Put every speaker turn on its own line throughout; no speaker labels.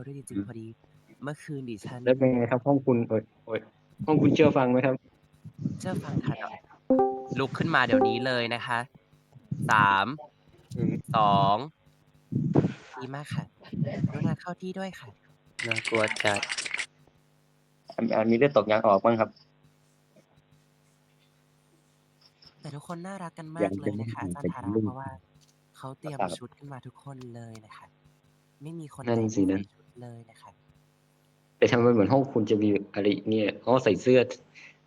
ษด้วยจริงๆพอดี เมื่อคืนดิฉัน
แล้วเป็นไงครับห้องคุณโอ้ยโอ้ยห้องคุณเชื่อฟังไหมครับ
เชื่อฟังทันลุกขึ้นมาเดี๋ยวนี้เลยนะคะสาม
อืม
สองดีมากค่ะกรุณาเข้าที่ด้วยค่ะ
น่ากลัวจัด
อันอันมีเลือดตกยางออกบ้างครับ
แต่ทุกคนน่ารักกัน
อ
มา
ย่ากง
เลยนะคะ
เป็น
อาจารย์ธา
เป็น
รา
รุ่น
เพราะว่าเขาเตรียม
ครับ
ชุดขึ้นมาทุกคนเลยนะคะ ไม่มีคน
นั่น
ไหน
สิ
ไม่
นะ
ใส่ชุด เลยนะคะ
แต่ทำไมเหมือนห้องคุณจะมีอะไรเนี่ยอ๋อใส่เสื้อ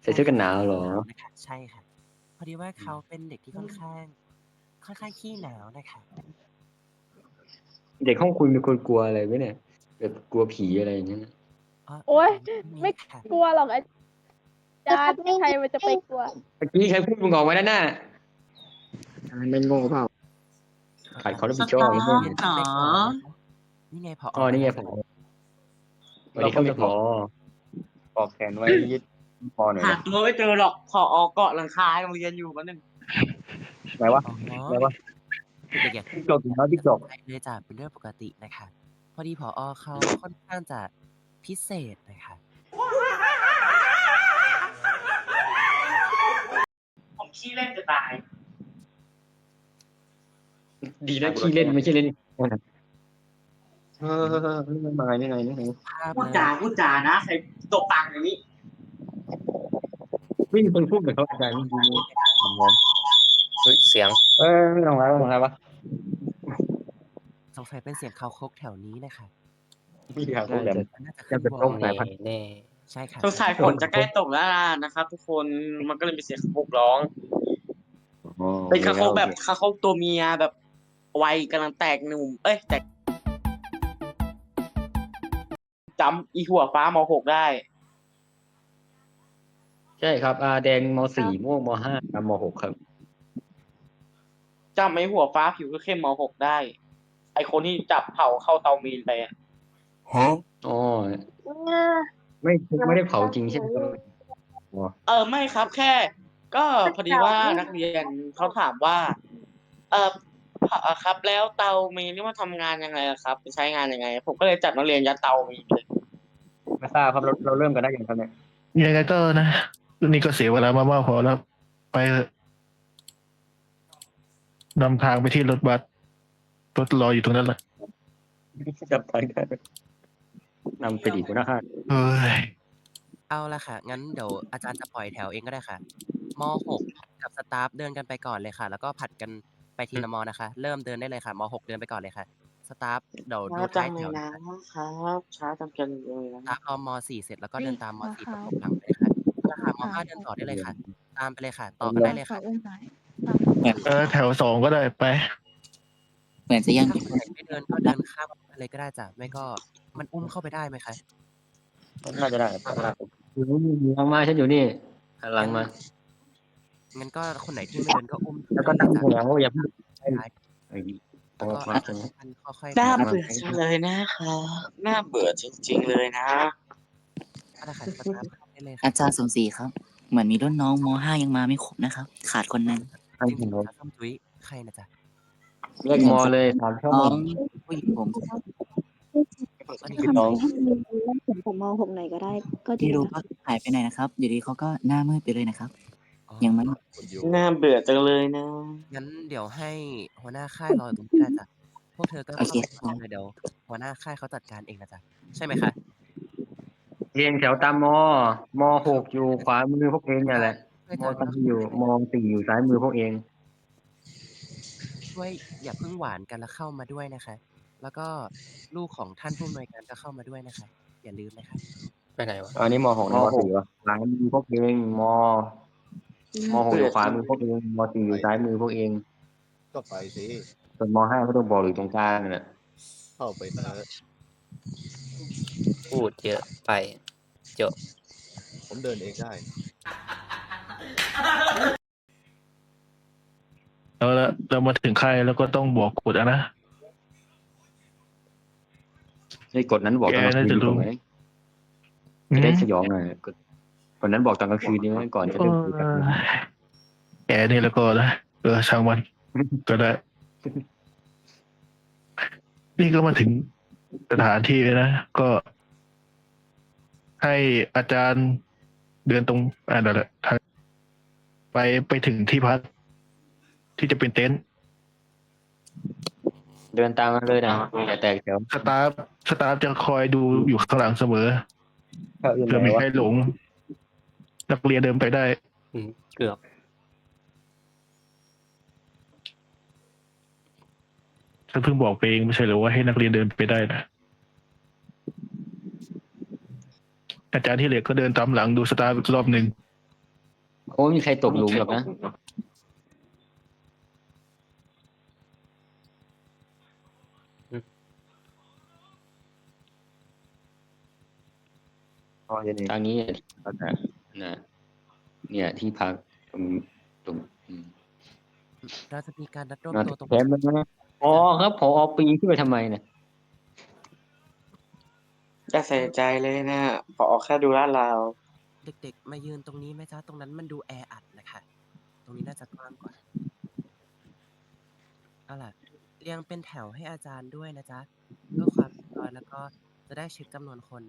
ใส่เสื้อกันหนาวเหรอ
นะคะใช่ค่ะพอดีว่าเขาเป็นเด็กที่ค่อนข้าง ค่อนข้างขี้หนาวนะคะ
เด็กห้องคุณมีคนกลัวอะไรไหมเนี่ยแบบกลัวผีอะไรอย่างเงี้ย
โอ๊ย
ไม่
ไม่
ค่ะ
กลัวหรอกอาจารย์ใครมันจะไปกลัว
เมื่อกี้ใครพูดมึงออกมาด้านหน้าไม่โง่เปล่าขาดความรับผิดชอบ
เรี
ไม่
ย
ใช่
นไปก่อ นนะคะนี่ไงพอ
อ๋อนี่ไงผอสวัสดีครับผอ
ปอกแขนไว้ยึดคอหน่อย
หา
นะ
ตัวไม่เจอหรอกพออเกาะหลังคาโรงเรียนอยู่กันนึง
ไหนวะ
อ๋อ
ไหนวะ
เด็กๆอย่า
ติ๊กจกแล้วติ๊กจก
ไปเลยจ้ะเป็นเรื่องปกตินะคะ พอดีพอเขาค่อนข้างจะพิเศษนะคะ
ผมขี้เล่นจะตาย
ดีนะขี้เล่นไม่ใช่เล่น เออนี่ไงนี่ไงนี่ไง
พู
ดจาพูดจานะใครตกปากอย่างนี้
ไม่มีคนพูดเหมือนเขาอาจารย์จริง
เฮ้ยเสียง
เออไม่ลองแล้วลองแล้ววะ
สงสัยเป็นเสียงเขาคกแถวนี้นะคะ
นี่ครับพูดแบบ
น่าจะ
จะ
ขึ้น
เป็นต้
อ
ม
ล
แน่
ยพัน
แน่
ใช่ค่ะ
สงสัยฝนจะใกล้ตกแล้วล่ะนะครับทุกคนมันก็เลยมีเสียงคาคกร้องเป็นคางคกแบบคางคกตัวเมียแบบวัยกำลังแตกหนุ่ม เอ้ยแตก จำอีหัวฟ้ามหกได้
ใช่ครับอาแดงมสี่ม่วงมห้ามหกครับ
จำไอ้หัวฟ้าผิวเข้มมหกได้ ไอคนที่จับเผาเข้าเตามีนไปอะ
อ๋อไม่ไม่ได้เผาจริงใช่ไหม
เออไม่ครับ แค่ ก็พอดีว่านักเรียนเขาถามว่า เออเอ่อครับ แล้วเตามีนนี่มันทำงานยังไงอะครับ ใช้งานยังไง ผมก็เลยจัดนักเรียนยัดเตามีนเลย
ไม่ทราบครับเราเราเริ่มกันได้ยังครับเนี่ย
ยังไงก็นะนี่ก็เสียเวลามามากพอแล้ว ไปเถอะนำทางไปที่รถบัสรถรออยู่ตรงนั้นแหละ
จับไปได้นำไปดีกว่านะฮะ
เฮ้ย
เอาละค่ะ งั้นเดี๋ยวอาจารย์จะปล่อยแถวเองก็ได้ค่ะมหกกับสตาฟเดินกันไปก่อนเลยค่ะ แล้วก็ผัดกันไปทีละมอนะคะ เริ่มเดินได้เลยค่ะมหกเดินไปก่อนเลยค่ะส ตาฟ เดี๋ยวดู
ช้าจั
ท้าย
งเล
แถ
ยวนะ
นะคะ
ครับช้าจังกันเลยนะ
สตาฟรอมสี่เสร็จแล้วก็เดินตามมสี่ประกบหลังไปเลยค่ะเอาละค่ะมห้าเดินต่อได้เลยค่ะ ตามไปเลยค่ะ ต่อกันได้เลยค่ะ
เออแถวสองก็ได้ไป
เหมือนจะยัง
ถ้าคนไหนไม่เดินก็เดินข้ามไปเลยก็ได้จ้ะไม่ก็มันอุ้มเข้าไปได้ไหมคะ
น่าจะได้ครับอยู่นี่อยู่หลังมาฉันอยู่นี่หันหลังมา
งั้นก็คนไหนที่ไม่เดินก็อุ้ม
แล้วก็ตั้ง
จ้ะ
หัวว่าอย่าเพิ่ง
ได้
ไอ้ดี
แล้วก็
มาใช่ไหม
มันค่อยๆ
น่า
ค่อย
เบื่อจังเลยนะครับน่าเบื่อจริง ๆ เลยนะ
ๆเอาละค่ะสตาฟเข้าได้เลยค่ะ
อาจารย์สมศรีครับ เหมือนมีรุ่นน้องมห้ายังมาไม่ครบนะครับ ขาดคนหนึง
ตั้ง
จริ
หั
ง
ว
ๆแล้วส้มจุ้ยใครนะจ๊ะ
เรียกมอเลยสามชั่ว
น้
โม
องงผู้หญิงผม
สวัสดี
คือ
ค่ะ
น้อง
ผมผมมองผมไหนอยก็ได้ ก็ดี
ที่รู้
นะ
ว่าหายไปไหนนะครับ อยู่ดีเขาก็หน้ามืดไปเลยนะครับ
อ๋อ
ยังไม่
น่าเบื่อจังเลยนะ
งั้นเดี๋ยวให้หัวหน้าค่ายรออยู่ตรงนี้ได้จ้ะพวกเธอก็
โอ
เข้า
เค
ไปก่อนเลยเดี๋ยวหัวหน้าค่ายเขาจัดการเองนะจ๊ะใช่ไหมคะ
เรียงแถวตามมมหกอยู่ขวามือพวกเองเนี่ยแหละ
ช่วย
ม
จะ
สามอยู่มสี่อยู่ซ้ายมือพวกเอง
ช่วยอย่าเพิ่งหวานกันแล้วเข้ามาด้วยนะคะ แล้วก็ลูกของท่านผู้อำนวยการก็เข้ามาด้วยนะคะ อย่าลืมนะคะ
ไปไหนวะ
อันนี้มหก
ม
นะม
หก
สี่วะ
ซ้ายมือพวกเองม มหกอยู่ขวามือพวกเองมสี่อยู่ซ้ายมือพวกเอง
ก็ไปสิ
ส่วนมห้าก็ต้องบอกอยู่ตรงกลางนั่นแหละ
เข้าไปเถอะ
พูดเยอะไปจบ
ผมเดินเองได้
แล้วละเรามาถึงค่ายแล้วก็ต้องบอกกฎอะนะ
ในกฎนั้นบอกตอนกลาง
แกน่า
คื
จะ
น
รู้
ถูกไหมจะได้สยองหน่อยกฎ กฎนั้นบอกตอนกลางคืนนี้ไหมก่อนจะ
เอ
เริ่มคุยกัน
อแกนี่แล้วก็นะเออช่างมัน ก็ได้ นี่ก็มาถึงสถานที่นะ ก็ ให้อาจารย์เดินตรงอ่าเดี๋ยวแหละทางไปไปถึงที่พักที่จะเป็นเต็นท์
เดินตามมาเลยนะอย่าแตกแถว
สตาฟสตาฟจะคอยดูอยู่ข้างหลังเสมอ
เขาอื่น
เพื่อ
ไหน
ไม่
วะ
ให้หลง นักเรียนเดินไปได้
อืมเกือบ
ฉันเพิ่งบอกไปเองไม่ใช่เหรือว่าให้นักเรียนเดินไปได้นะ อาจารย์ที่เหลือก็เดินตามหลังดูสตาฟอีกรอบหนึ่ง
โอ้ไม่มีใครตกหลุมหรอกนะ
พอจะนี่
ทางนี้ นะเนี่ยที่พักตรงตรงอืม
เราจะมีการนัดรวม
นอน
ตัวตรง
แคมป์แล้วนะอ๋อครับพอปีนขึ้นไปทำไมเนี่ย
จะใส่ใจเลยนะพอแค่ดูลาดราว
เด็ก ๆ มายืนตรงนี้ไหมจ๊ะตรงนั้นมันดูแออัดนะคะ ตรงนี้น่าจะกว้างกว่าเอาล่ะเรียงเป็นแถวให้อาจารย์ด้วยนะจ๊ะเพื่อความเรียบร้อยแล้วก็จะได้เช็คจำนวนคน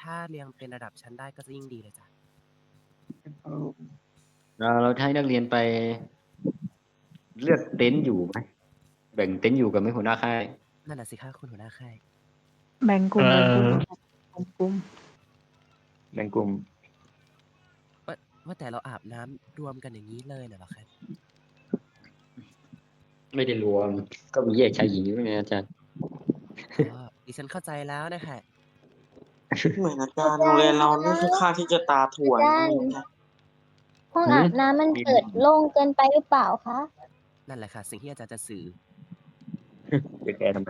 ถ้าเรียงเป็นระดับชั้นได้ก็จะยิ่งดีเลยจ้ะ
เราเราให้นักเรียนไปเลือกเต็นท์อยู่ไหมแบ่งเต็นท์อยู่กับไม่หัวหน้าค่าย
นั่นน่ะสิคะคุณหัวหน้าค่าย
แบ่งกลุ่ม
เอ่
แบ่ง
อ
กลุ่มแบ่งกลุ่ม
แบ่งกลุ่ม
ว่าว่าแต่เราอาบน้ำรวมกันอย่างนี้เลยน่ะเหรอคะ
ไม่ได้รวม ก็มีแยกชายหญิงอยู่ไงอาจารย์
อ๋อดิฉันเข้าใจแล้วนะคะ
เหมือนอาจารย์โรงเรียนเรานี่ค่อนข้างที่จะตาถ่วนนะครับ
ห้องอาบน้ำมันเปิดโล่งเกินไปหรือเปล่าคะ
นั่นแหละค่ะ สิ่งที่อาจารย์จะสื่อ
จะแกทำไม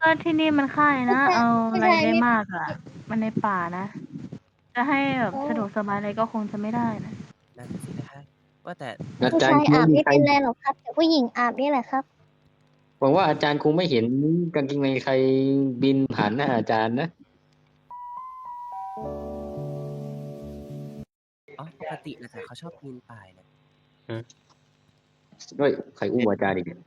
ก็ที่นี่มันค่ายนะ
ไม่ใช่
เอา
ไม่
อะไร
ใช่
ได้
ไม่
มากอะ มันในป่านะ จะให้แบบ
โอ้
สะดวกสบายอะไรก็คงจะไม่ได้นะ
นั่นสินะคะ ว่าแต่
อา
ผู้
จาร
ชา
ย์
ย
คง
อาบ
ไม่มี
ไม่
ใคร
เป็นไรหรอกครับแต่ผู้หญิงอาบนี่แหละครับ
หวังว่าอาจารย์คงไม่เห็นกางเกงในใครบินผ่านหน้าอาจารย์นะ
อ๋อปกตินะจ๊ะเขาชอบปีนป่ายนะ
ด้วยใครอุ้มอาจารย์อีกเนี่ย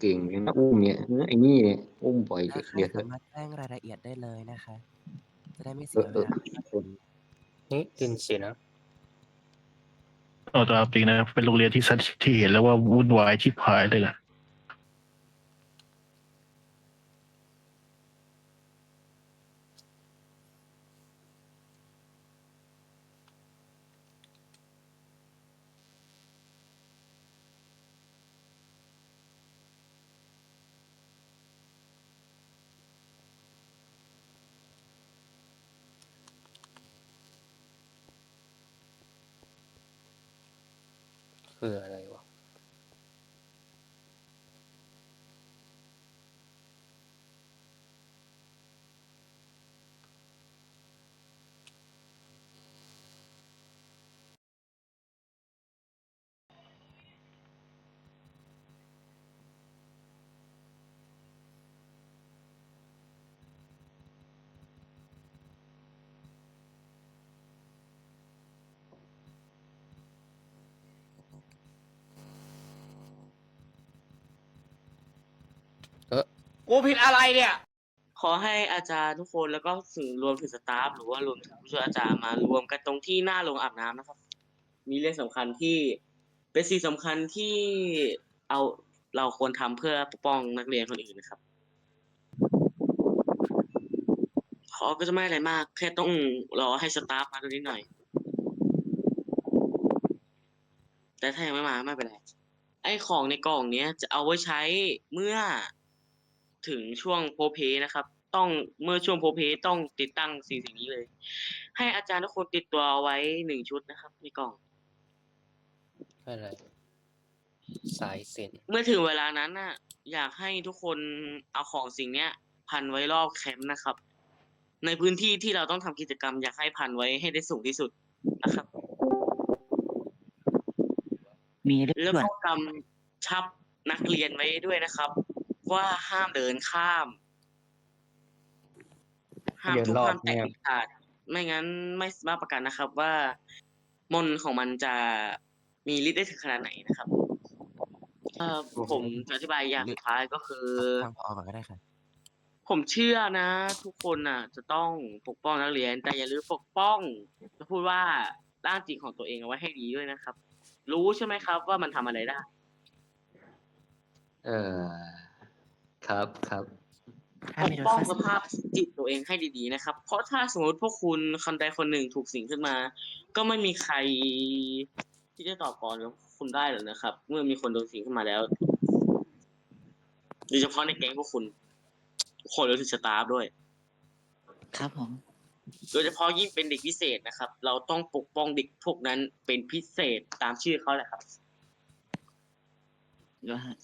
เก่งยังนะอุ้มเนี่ยเออไอ้นี่เนี่ยอุ้มบ่อย
ถ้าใคร
เดี๋ยวเถอะ
สามารถแจ้งรายละเอียดได้เลยนะคะ จะได้ไม่เสี
เอยอ
เว
เออ
ลา
นี่ดินสินะ
เอาตามจริงนะเป็นโรงเรียนที่สันที่เห็นแล้วว่าวุ่นวายชิบหายเลยล่ะ
คืออะไร
กูผิดอะไรเนี่ย ขอให้อาจารย์ทุกคนแล้วก็สื่อรวมถึงสตาฟหรือว่ารวมถึงผู้ช่วยอาจารย์มารวมกันตรงที่หน้าโรงอาบน้ำนะครับ มีเรื่องสำคัญที่เป็นสิ่งสำคัญที่เอาเราควรทำเพื่อปกป้องนักเรียนคนอื่นนะครับ ขอก็จะไม่อะไรมาก แค่ต้องรอให้สตาฟมาตรงนี้หน่อย แต่ถ้ายังไม่มาไม่เป็นไร ไอ้ของในกล่องเนี้ยจะเอาไว้ใช้เมื่อ ถึงช่วงโพลเพลย์นะครับ ต้องเมื่อช่วงโพลเพลย์ต้องติดตั้งสิ่งสิ่งนี้เลย ให้อาจารย์ทุกคนติดตัวเอาไว้หนึ่งชุดนะครับในกล่อง
อะไรสายสิน
เมื่อถึงเวลานั้นน่ะ อยากให้ทุกคนเอาของสิ่งเนี้ย พันไว้รอบแคมป์นะครับ ในพื้นที่ที่เราต้องทำกิจกรรม อยากให้พันไว้ให้ได้สูงที่สุดนะครับ
มีเรื่อง
แล้ว
ด่วน
ก็กำชับนักเรียนไว้ด้วยนะครับ ว่าห้ามเดินข้าม ห้าม
เดิน
ทุก
รอบ
ห้ามแตะ
เนี่ย
เด็ดขาดไม่งั้นไม่สามารถประกันนะครับว่ามนต์ของมันจะมีฤทธิ์ได้ถึงขนาดไหนนะครับเอ่อผมจะอธิบายอย่างสุดท้ายก็คือ
ฟังพอก่อนก็ได้ค่ะ
ผมเชื่อนะ ทุกคนน่ะ จะต้องปกป้องนักเรียน แต่อย่าลืมปกป้องจะพูดว่าร่างจิตของตัวเองเอาไว้ให้ดีด้วยนะครับ รู้ใช่ไหมครับ ว่ามันทำอะไรได้
เออ ครับครับ
ถ้า
ป
ไม่
ก
โดน
ป้อง
ฆ่า
สภาพจิตตัวเองให้ดีๆนะครับ เพราะถ้าสมมติพวกคุณคนใดคนหนึ่งถูกสิงขึ้นมา ก็ไม่มีใครที่จะตอบก่อนกับคุณได้หรอกนะครับ เมื่อมีคนโดนสิงขึ้นมาแล้วโดยเฉพาะในแก๊งพวกคุณทุกคนรวมถึงสตาฟด้วย
ครับผม
โดยเฉพาะยิ่งเป็นเด็กพิเศษนะครับ เราต้องปกป้องเด็กพวกนั้นเป็นพิเศษตามชื่อเขาแหละครับ
แล้วฮะ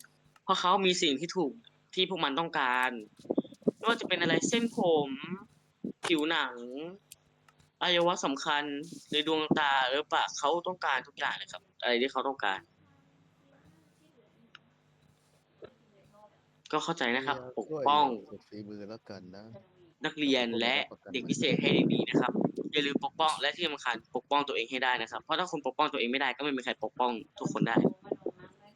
เพราะเขามีสิ่งที่ถูก ที่พวกมันต้องการไม่ว่าจะเป็นอะไรเส้นผม ผิวหนังอวัยวะสำคัญหรือดวงตาหรือปากเขาต้องการทุกอย่างเลยครับ อะไรที่เขาต้องการ ก็เข้าใจนะครับ ปกป้อง
สุดฝีมือแล้วกันนะ
นักเรียนและเด็กพิเศษให้ดีๆนะครับ อย่าลืมปกป้องและที่สำคัญปกป้องตัวเองให้ได้นะครับ เพราะถ้าคุณปกป้องตัวเองไม่ได้ก็ไม่มีใครปกป้องทุกคนได้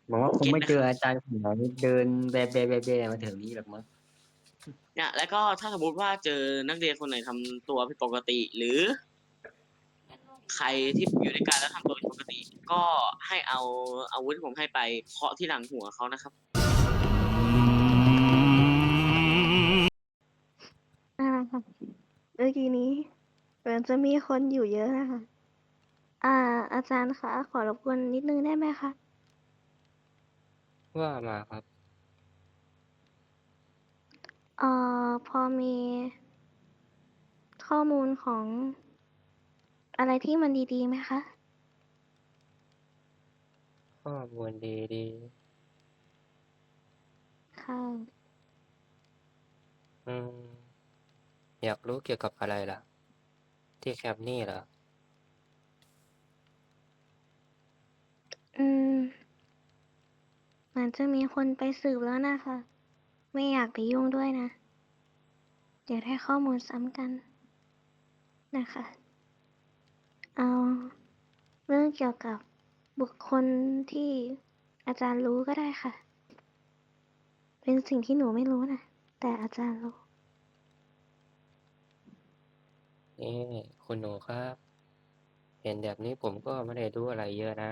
หวังว่าคงไม่เจออาจารย์คนไหนเดินแบะแบะแบะแบะมาถึงนี้หรอกมั้ง
เนี่ยแล้วก็ถ้าสมมติว่าเจอนักเรียนคนไหนทำตัวผิดปกติ หรือ ใครที่อยู่ในการแล้วทำตัวผิดปกติ ก็ให้เอาอาวุธที่ผมให้ไปเคาะที่หลังหัวเขานะครับ
อ่าค่ะเมื่อกี้นี้เหมือนจะมีคนอยู่เยอะนะคะ อ่า อาจารย์คะ ขอรบกวนนิดนึงได้ไหมคะ
ว่ามาครับ
เอ่อพอมี ข้อมูลของ อะไรที่มันดีๆไหมคะ
ข้อมูลดีดี
ค่ะ
ๆอืม อยากรู้เกี่ยวกับอะไรล่ะ ที่แคปนี่เหรอ
อืมเห มือนจะมีคนไปสืบแล้วนะคะ ไม่อยากไปยุ่งด้วยนะ เดี๋ยวได้ข้อมูลซ้ำกัน นะคะ เอาเรื่องเกี่ยวกับบุคคลที่อาจารย์รู้ก็ได้ค่ะ เป็นสิ่งที่หนูไม่รู้นะ แต่อาจารย์รู้
นี่คุณหนูครับ เห็นแบบนี้ผมก็ไม่ได้รู้อะไรเยอะนะ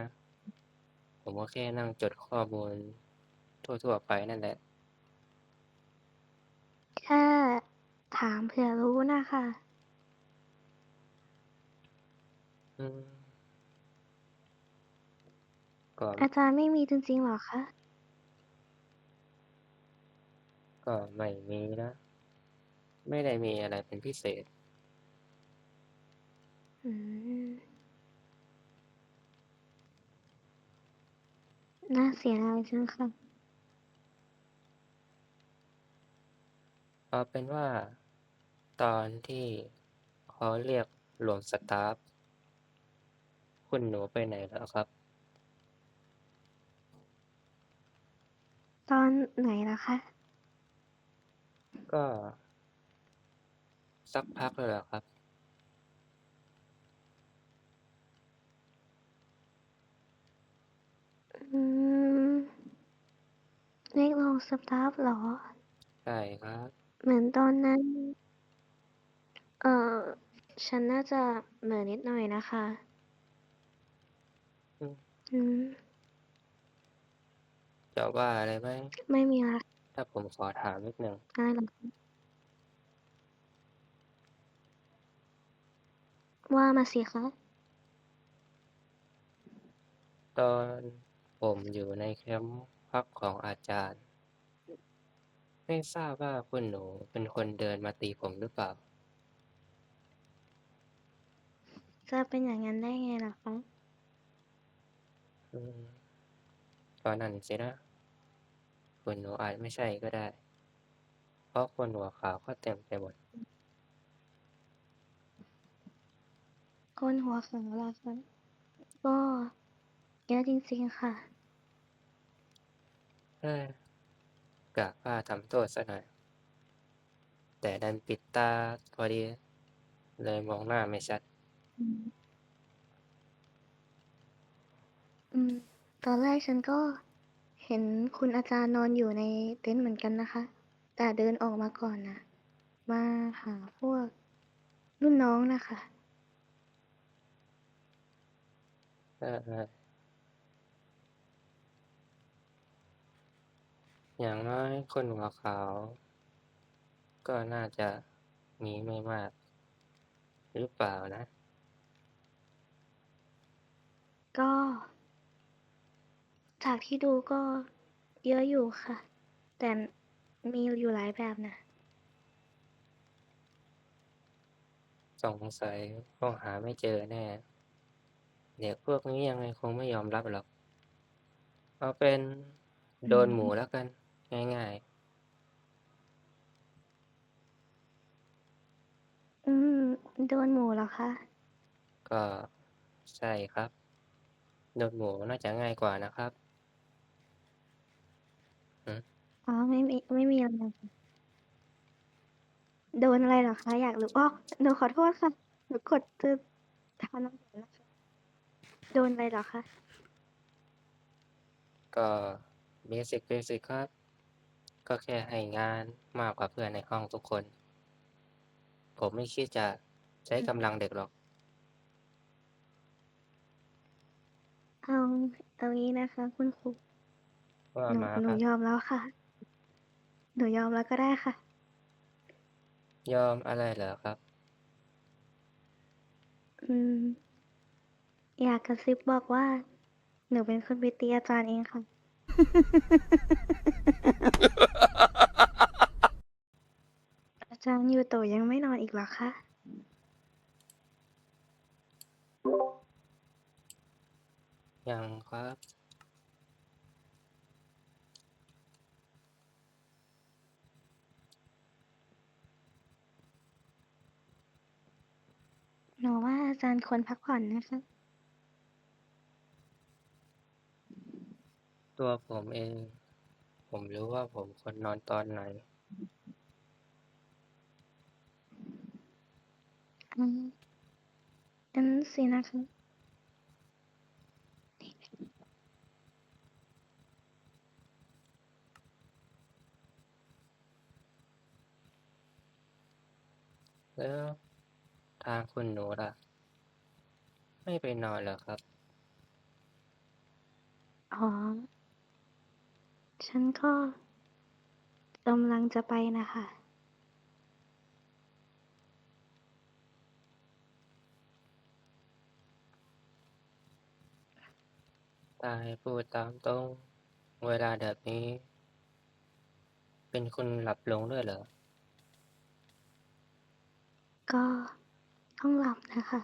ผมก็แค่นั่งจดข้อมูลทั่วๆไปนั่นแหละ
แค่ถามเผื่อรู้นะคะ
อืมก็
อาจารย์ไม่มีจริงๆหรอคะ
ก็ไม่มีนะ ไม่ได้มีอะไรเป็นพิเศษ
อืม น่าเสียดายจังค่ะ
เอาเป็นว่า ตอนที่เขาเรียกรวมสตาฟ คุณหนูไปไหนแล้วครับ
ตอนไหนล่ะคะ
ก็ สักพักเลยเหรอครับ
อืมเรียกลงสตาฟเหรอ
ใช่ครับ
เหมือนตอนนั้น เออฉันน่าจะเหม่อนิดหน่อยนะคะ
อืม
อืม
จะว่าอะไรไหม
ไม่มีละ
ถ้าผมขอถามนิดนึง
อะไรหรอกว่ามาสิคะ
ตอน ผมอยู่ในแคมป์พักของอาจารย์ ไม่ทราบว่าคุณหนูเป็นคนเดินมาตีผมหรือเปล่า
จะเป็นอย่างนั้นได้ไงล่ะคะ
อืมก็นั่นสินะ คุณหนูอาจไม่ใช่ก็ได้ เพราะคนหัวขาวก็เต็มไปหมด
คนหัวขาวล่ะคะก็เยอะจริงๆค่ะ
เอ้ยกะว่าทำโทษซะหน่อย แต่ดันปิดตาพอดี เลยมองหน้าไม่ชัด
อืมอืม ตอนแรกฉันก็เห็นคุณอาจารย์นอนอยู่ในเต็นท์เหมือนกันนะคะ แต่เดินออกมาก่อนนะมาหาพวกรุ่นน้องนะคะ
เอออ ย่างน้อยคนหัวขาว ก็น่าจะมีไม่มาก หรือเปล่านะ
ก็ จากที่ดูก็เยอะอยู่ค่ะ แต่มีอยู่หลายแบบนะ
สงสัยคงหาไม่เจอแน่ เด็กพวกนี้ยังไงคงไม่ยอมรับหรอก เอาเป็นโดนหมูแล้วกัน ง่าย
อืม โดนหมูเหรอคะ
ๆ ก็ใช่ครับโดนหมูน่าจะง่ายกว่านะครับ
อ๋อ ไม่มี ไม่มีอะไรค่ะโดนอะไรเหรอคะ อยากรู้อ๋อหนูขอโทษค่ะ หนูกดจะทานน้ำฝนนะคะ โดนอะไรเหรอคะ
ก็เบสิกเบสิกครับ ก็แค่ให้งานมากกว่าเพื่อนในห้องทุกคน ผมไม่คิดจะใช้กำลังเด็กหรอก
เอาเอางี้นะคะ คุณครู
ว่า
หนู
มา
หนู
ครับ
ยอมแล้วค่ะ หนูยอมแล้วก็ได้ค่ะ
ยอมอะไรเหรอครับ
อืม อยากกระซิบบอกว่า หนูเป็นคนไปตีอาจารย์เองค่ะ อาจารย์ยูโตะยังไม่นอนอีกเหรอคะ
ยังครับ
หนูว่าอาจารย์ควรพักผ่อนนะคะ
ตัวผมเอง ผมรู้ว่าผมควรนอนตอนไหน
อืมงั้นสินะคะ
แล้วทางคุณหนูล่ะ ไม่ไปนอนเหรอครับ
อ๋อ ฉันก็กำลังจะไปนะคะ
ตายพูดตามตรง เวลาแบบนี้ เป็นคนหลับลงด้วยเหรอ
ก็ต้องหลับนะคะ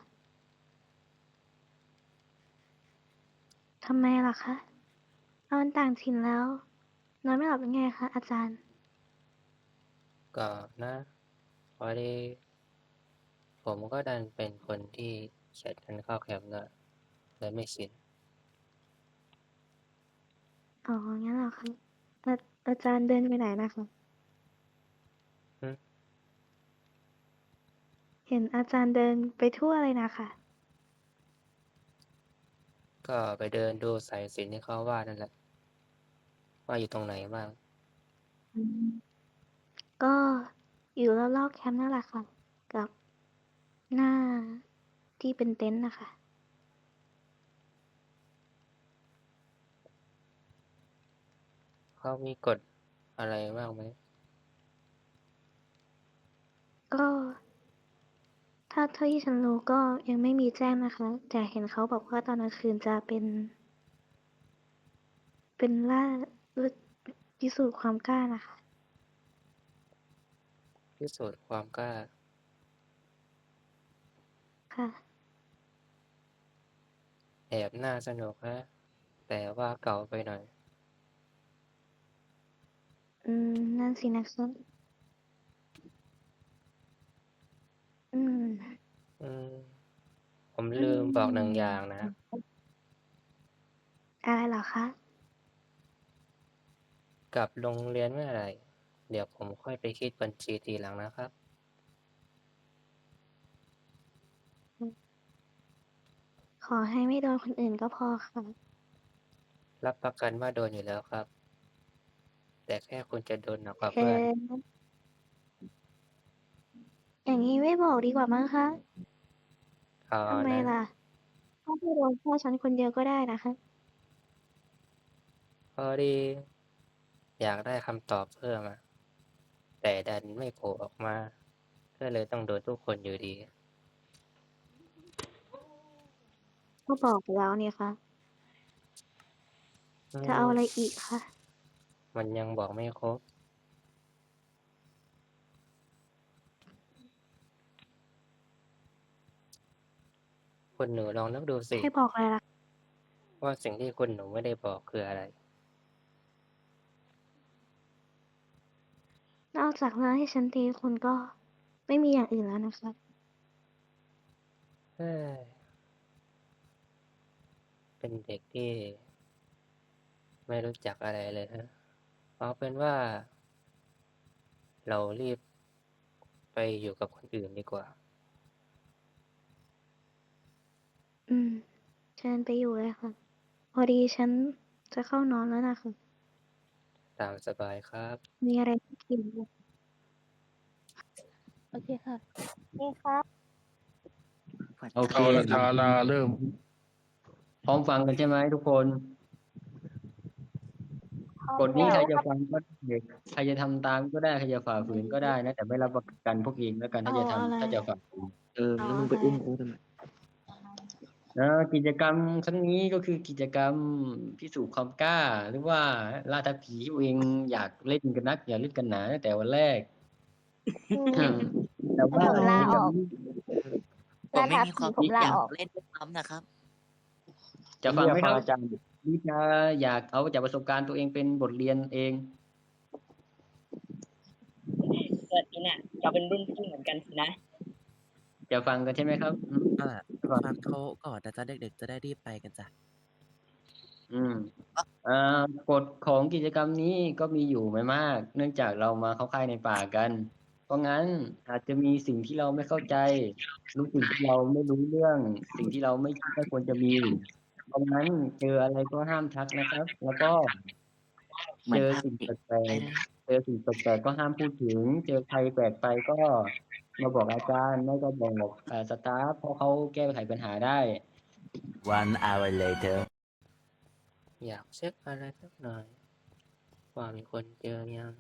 ทำไมล่ะคะนอนต่างถิ่นแล้ว นอนไม่หลับยังไงคะอาจารย์
ก็นะพอดีผมก็ดันเป็นคนที่เฉียดกันเข้าแคมป์ด้วยเลยไม่ชิน
อ๋อ งั้นเหรอคะอาอาจารย์เดินไปไหนนะคะ
หึ
เห็นอาจารย์เดินไปทั่วเลยนะคะ
ก็ไปเดินดูสายสิญจน์ที่เขาว่านั่นแหละ ว่าอยู่ตรงไหนบ้าง
ก็อยู่รอบๆแคมป์นั่นแหละค่ะกับหน้าที่เป็นเต็นท์นะคะ
เขามีกฎอะไรบ้างไหม
ก็ถ้าเท่าที่ฉันรู้ก็ยังไม่มีแจ้งนะคะ แต่เห็นเขาบอกว่าตอนกลางคืนจะเป็น เป็นล่า พิสูจน์ความกล้านะคะ
พิสูจน์ความกล้า
ค่ะ
แอบน่าสนุกนะ แต่ว่าเก่าไปหน่อย
อืม นั่นสินะคะอืม
อืม ผมลืมบอกหนึ่งอย่างนะ
อะไรเหรอคะ
กลับโรงเรียนเมื่อไหร่ เดี๋ยวผมค่อยไปคิดบัญชีทีหลังนะครับ
ขอให้ไม่โดนคนอื่นก็พอค่ะ
รับประกันว่าโดนอยู่แล้วครับแแต่แค่คุณจะโดนหนักกว่า
เอ
เพื่อน
ออย่างนี้ไม่บอกดีกว่ามั้งคะ
เอา
ทำไม
นะ
ล่ะถ้าไม่โดนแค่ฉันคนเดียวก็ได้นะคะ
พอดี อยากได้คำตอบเพิ่มอะแต่ดันไม่โผล่ออกมา ก็เลยต้องโดนทุกคนอยู่ดี
ก็บอกไปแล้วนี่ค่ะจะเอาอะไรอีกคะ
มันยังบอกไม่ครบ คุณหนูลองนึกดูสิ
ให้บอกอะไรล่ะ
ว่าสิ่งที่คุณหนูไม่ได้บอกคืออะไร
นอกจากเรื่องให้ฉันตีคุณก็ไม่มีอย่างอื่นแล้วนะคะ
เอ้ยเป็นเด็กที่ ไม่รู้จักอะไรเลยฮะเอาเป็นว่า เรารีบไปอยู่กับคนอื่นดีกว่า
อืมเชิญไปอยู่เลยค่ะ พอดีฉันจะเข้านอนแล้วนะคะ
ตามสบายครับ
มีอะไรให้กินไหม
โอเคค่ะ นี่ครับ
โอเค
เอาละทาราเริ่ม
พร้อมฟังกันใช่ไหมทุกคน กฎนี้ใครจะฟังก็ได้ใครจะทำตามก็ได้ใครจะฝ่าฝืนก็ได้นะ แต่ไม่รับประกันพวกเองแล้วกันถ้าจะ
เอาอะไร
ทำถ้าจะฝ่าฝืน
เออแล้วมึงไปอุ้มกูทำไม
นะกิจกรรมครั้งนี้ก็คือกิจกรรมพิสูจน์ความกล้า หรือว่าล่าท้าผีที่ตัวเองอยากเล่นกันนัก อยากเล่นกันหนาตั้งแต่วันแรก
อืม
แต่ว่า
ผมลาออก
ผมไม่มีความ
ผม
คิด
ลา
อยาก
ออก
เล่นด้วยซ้ำนะครับ
จะฟังไหมครับ
อาจารย์
หรือจะอยากเอาจากประสบการณ์ตัวเองเป็นบทเรียนเอง
เกิดนี่เนี่ยเราเป็นรุ่นพี่เหมือนกันสินะ
จะฟังกันใช่ไหมครับอืม
อ่าฟังเขาก่อนนะจ๊ะเด็กๆจะได้รีบไปกันจ้ะ
อืมอ่ากฎของกิจกรรมนี้ก็มีอยู่ไม่มาก เนื่องจากเรามาเข้าค่ายในป่ากัน เพราะงั้นอาจจะมีสิ่งที่เราไม่เข้าใจ รู้สิ่งที่เราไม่รู้เรื่อง สิ่งที่เราไม่คิดว่าควรจะมี เพราะงั้นเจออะไรก็ห้ามทักนะครับ แล้วก็
เหมือ
เจ
น
อ
ภาพ
สิ่ง
เด็ก
แปลกๆเจอสิ่งแปลกๆก็ห้ามพูดถึง เจอใครแปลกไปก็ มาบอกอาจารย์ไม่ก็บอกเอ่อสตาฟเพราะเขาแก้ไขปัญหาได้
One hour later.
อยากเช็คอะไรสักหน่อย ว่ามีคนเจอยัง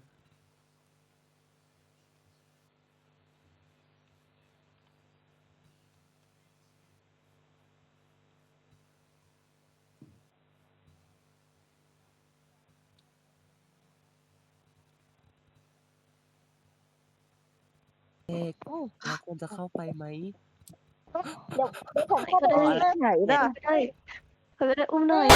เอกเราควรจะเข้าไปไหม
เดี๋ยวเดี๋ยวผมเข้าไปเรื่อยๆ
ไหนล่ะเขาจะได้อุ้มหน่อย